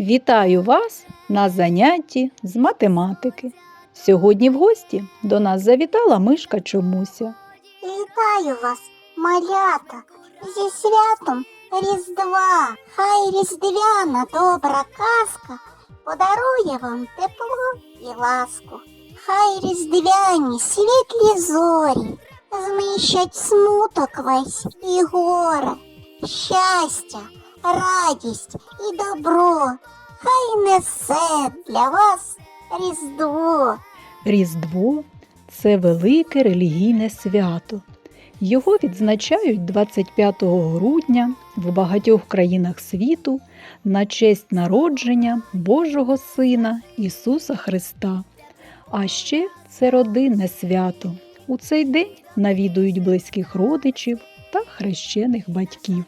Вітаю вас на занятті з математики. Сьогодні в гості до нас завітала мишка Чомуся. Вітаю вас, малята, зі святом Різдва. Хай різдвяна добра казка подарує вам тепло і ласку. Хай різдвяні світлі зорі знищать смуток весь і горе, щастя, радість і добро. Хай несе для вас Різдво. Різдво це велике релігійне свято. Його відзначають 25 грудня в багатьох країнах світу на честь народження Божого Сина Ісуса Христа. А ще це родинне свято. У цей день навідують близьких родичів та хрещених батьків.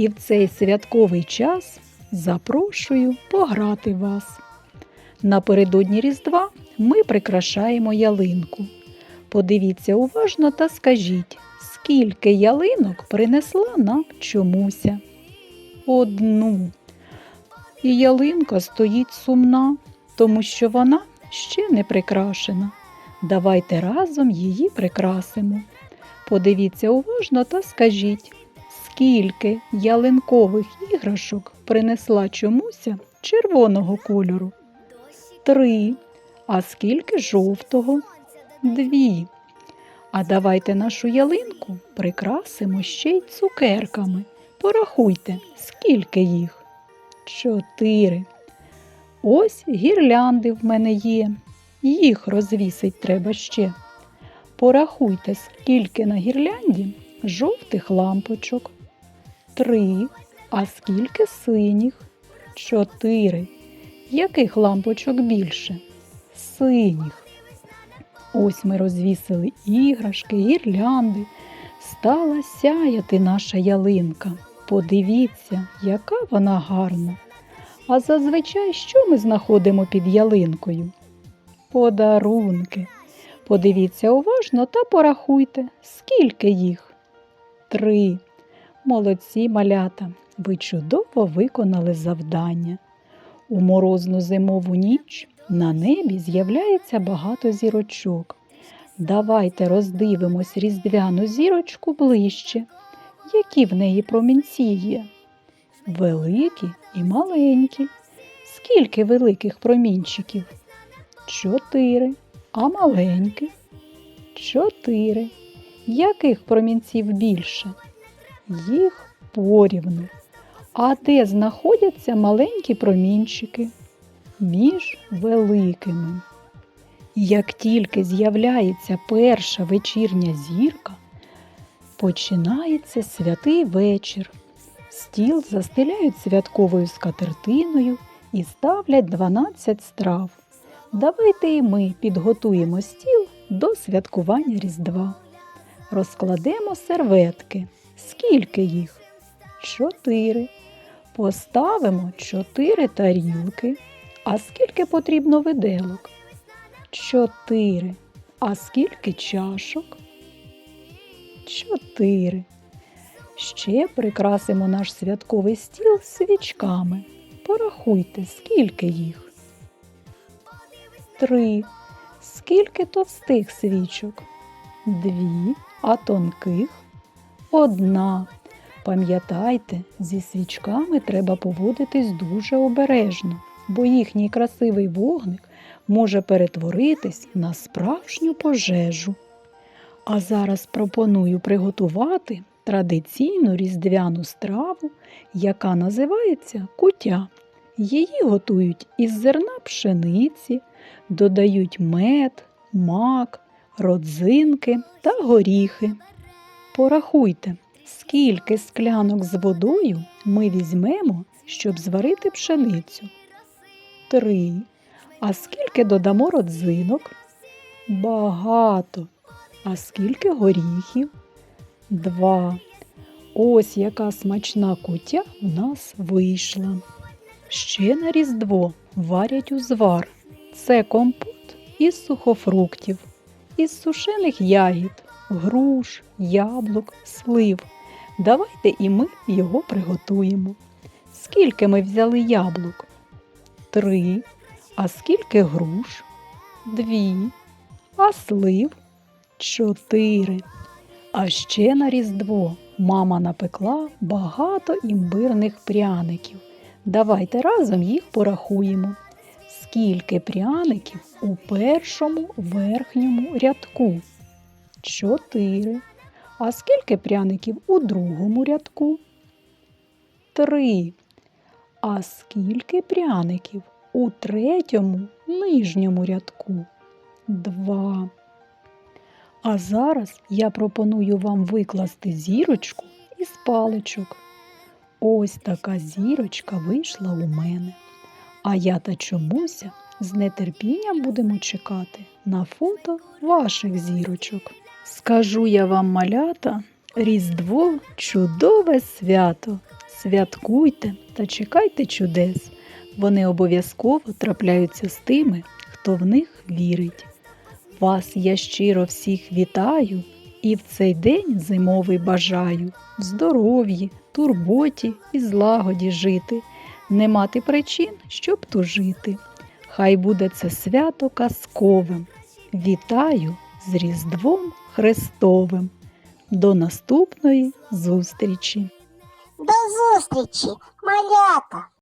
І в цей святковий час запрошую пограти вас. Напередодні Різдва ми прикрашаємо ялинку. Подивіться уважно та скажіть, скільки ялинок принесла нам чомуся? Одну. І ялинка стоїть сумна, тому що вона ще не прикрашена. Давайте разом її прикрасимо. Подивіться уважно та скажіть, скільки ялинкових іграшок принесла чомуся червоного кольору? Три. А скільки жовтого? Дві. А давайте нашу ялинку прикрасимо ще й цукерками. Порахуйте, скільки їх? Чотири. Ось гірлянди в мене є. Їх розвісить треба ще. Порахуйте, скільки на гірлянді жовтих лампочок. Три. А скільки синіх? Чотири. Яких лампочок більше? Синіх. Ось ми розвісили іграшки, гірлянди. Стала сяяти наша ялинка. Подивіться, яка вона гарна. А зазвичай що ми знаходимо під ялинкою? Подарунки. Подивіться уважно та порахуйте, скільки їх. Три. Молодці малята. Ви чудово виконали завдання. У морозну зимову ніч на небі з'являється багато зірочок. Давайте роздивимось різдвяну зірочку ближче. Які в неї промінці є? Великі і маленькі. Скільки великих промінчиків? Чотири. А маленьких? Чотири. Яких промінців більше? Їх порівну. А де знаходяться маленькі промінчики? Між великими. Як тільки з'являється перша вечірня зірка, починається святий вечір. Стіл застеляють святковою скатертиною і ставлять 12 страв. Давайте і ми підготуємо стіл до святкування Різдва. Розкладемо серветки. Скільки їх? Чотири. Поставимо чотири тарілки. А скільки потрібно виделок? Чотири. А скільки чашок? Чотири. Ще прикрасимо наш святковий стіл свічками. Порахуйте, скільки їх. Три. Скільки товстих свічок? Дві, а тонких одна. Пам'ятайте, зі свічками треба поводитись дуже обережно, бо їхній красивий вогник може перетворитись на справжню пожежу. А зараз пропоную приготувати традиційну різдвяну страву, яка називається кутя. Її готують із зерна пшениці, додають мед, мак, родзинки та горіхи. Порахуйте, скільки склянок з водою ми візьмемо, щоб зварити пшеницю. Три. А скільки додамо родзинок? Багато. А скільки горіхів? Два. Ось яка смачна кутя в нас вийшла. Ще на Різдво варять узвар. Це компот із сухофруктів, із сушених ягід, груш, яблук, слив. Давайте і ми його приготуємо. Скільки ми взяли яблук? Три. А скільки груш? Дві. А слив? Чотири. А ще на Різдво мама напекла багато імбирних пряників. Давайте разом їх порахуємо. Скільки пряників у першому верхньому рядку? Чотири. А скільки пряників у другому рядку? Три. А скільки пряників у третьому нижньому рядку? Два. А зараз я пропоную вам викласти зірочку із паличок. Ось така зірочка вийшла у мене. А я та чомуся з нетерпінням будемо чекати на фото ваших зірочок. Скажу я вам, малята, Різдво чудове свято. Святкуйте та чекайте чудес. Вони обов'язково трапляються з тими, хто в них вірить. Вас я щиро всіх вітаю і в цей день зимовий бажаю в здоров'ї, турботі і злагоді жити, не мати причин, щоб тужити. Хай буде це свято казковим. Вітаю з Різдвом Христовим. До наступної зустрічі! До зустрічі, малята!